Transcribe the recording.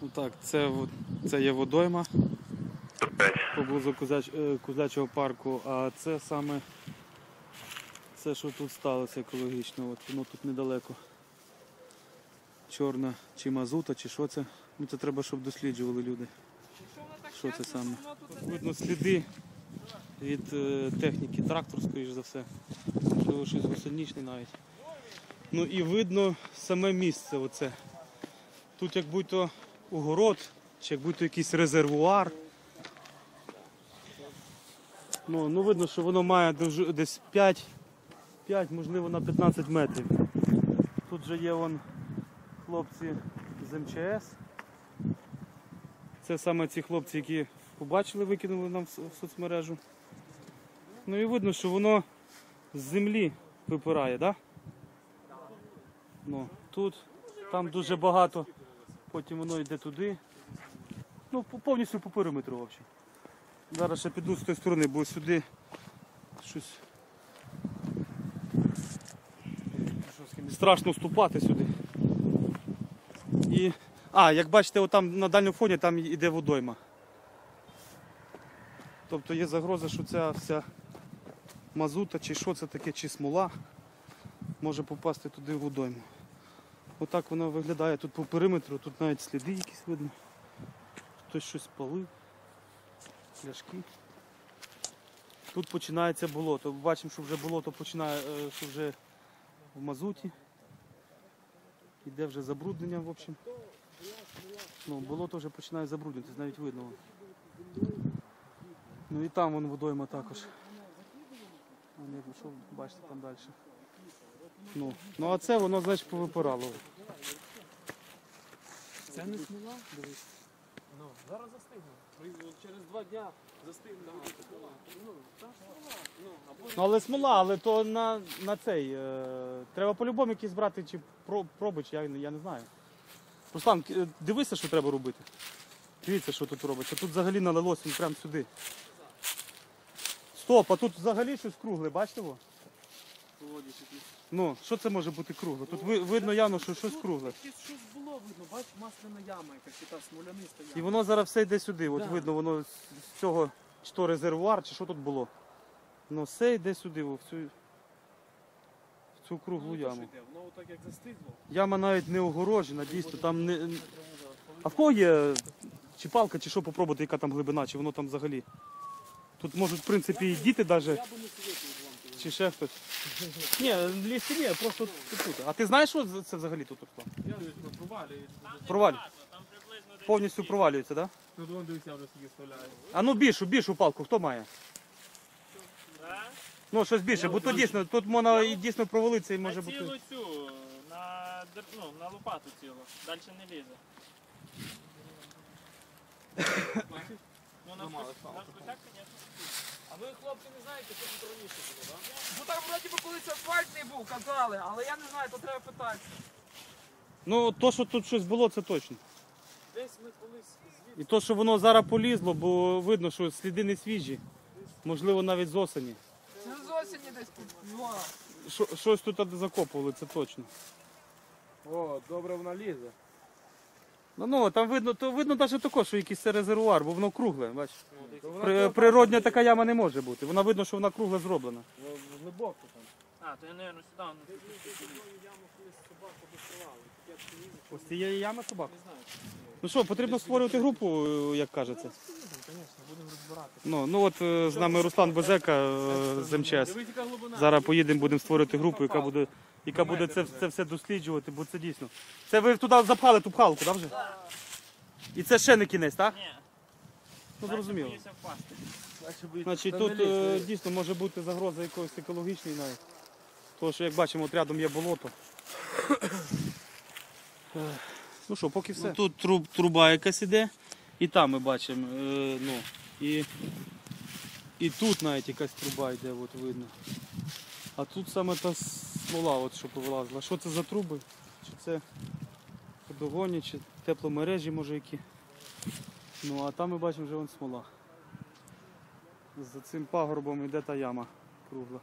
Ну так, це, це є водойма поблизу Козач, е, Козачого парку, а це саме це, що тут сталося екологічно, от воно тут недалеко. Чорна чи мазута, чи що це. Ну це треба, щоб досліджували люди. Що це саме? Видно сліди від е, техніки, трактор, скоріш за все. Можливо, щось гусеничне навіть. Ну і видно саме місце оце. Тут як будь-то огород, чи як будь-то якийсь резервуар. Ну, ну видно, що воно має десь 5, 5, можливо, на 15 метрів. Тут же є вон хлопці з МЧС. Це саме ці хлопці, які побачили, викинули нам в соцмережу. Ну і видно, що воно з землі випирає, так? Да? Ну, тут, там дуже багато, потім воно йде туди. Ну, повністю по периметру взагалі. Зараз ще піду з тої сторони, бо сюди щось. Страшно вступати сюди. І... А, як бачите, отам на дальньому фоні там йде водойма. Тобто є загроза, що ця вся мазута чи що це таке, чи смола може попасти туди в водойму. Отак воно виглядає тут по периметру, тут навіть сліди якісь видно. Хтось щось палив пляшки. Тут починається болото. Бачимо, що вже болото починає, е, що вже в мазуті. Іде вже забруднення, в общем. Ну, болото вже починає забруднюватися, навіть видно. Ну і там вон водойма також. Вон, як пішов, бачите, там далі. Ну, ну а це воно, значить, повипирало. Це не смола? Дивись. Ну, зараз застигне. Через два дня застигне. Ну, та смола. Ну, або Ну але смола, але то на, на цей. Е, треба по-любому якісь брати чи про- проби, чи я, я не знаю. Руслан, к- е, дивися, що треба робити. Дивіться, що тут робиться. Тут взагалі налилося він прямо сюди. Стоп, а тут взагалі щось кругле, бачите? Во? Ну, що це може бути кругле? Тут ви- видно явно, що щось кругле. Якесь щось було видно, бач, масляна яма якась така смоляниста яма. І воно зараз все йде сюди. От Да. видно, воно з з цього, чи то резервуар, чи що тут було. Воно все йде сюди, в цю, в цю круглу Воно яму. теж йде, Воно отак як застигло. Яма навіть не огорожена, дійсно, там не. А в кого є чи палка, чи що попробувати, яка там глибина, чи воно там взагалі. Тут можуть, в принципі, і діти навіть, Я би не советував вам туди. Чи ще хтось. Ні, лізти ні, просто тут. А ти знаєш, що це взагалі тут? Руслан? Я. Провалює. Повністю провалюється, так? Да? Ну, вон дивись, я вже собі вставляю. А ну більшу, більшу палку, хто має? Ну, щось більше, бо тут дійсно, тут можна і дійсно провалитися і може бути. цілу цю, на, дер- ну, на лопату цілу. Далі не лізе. ну, на вкус- на вкусяк, звісно. А ви, хлопці, не знаєте, що тут раніше було, так? Ну там вроді би колись асфальтний був, казали, але я не знаю, то треба питати. Ну, то, що тут щось було, це точно. Десь ми колись звідси. І то, що воно зараз полізло, бо видно, що сліди не свіжі. Можливо, навіть з осені. Це з осені десь тут. два. Щось тут закопували, це точно. О, добре вона лізе. Ну, ну там видно, то видно навіть також, що якийсь це резервуар, бо воно кругле. Бачиш? Вона При, природня така яма не може бути. Вона видно, що вона кругле зроблена. глибоко там. А, то я, мабуть, сюди. ну, Яму колись собаку знаю. Ось цієї ями собак. Не знаю. Ну що, потрібно створювати групу, е, як кажеться. Ну, ну от е, з нами Руслан Безека е, з МЧС. Зараз поїдемо, будемо створювати групу, яка буде, яка буде це, це все досліджувати, бо це дійсно. Це ви туди запхали ту пхалку, так вже? І це ще не кінець, так? Ні, Ну зрозуміло. Значить, тут е, дійсно може бути загроза якоїсь екологічної навіть. Тому що, як бачимо, от рядом є болото. Е, Ну що, поки все. Тут труб, труба якась іде, і там ми бачимо. Е, ну, і, і тут навіть якась труба йде, от видно. А тут саме та смола, от, що повилазила. Що це за труби? Чи це водогоні, чи тепломережі, може які. Ну, а там ми бачимо вже вон смола. За цим пагорбом йде та яма кругла.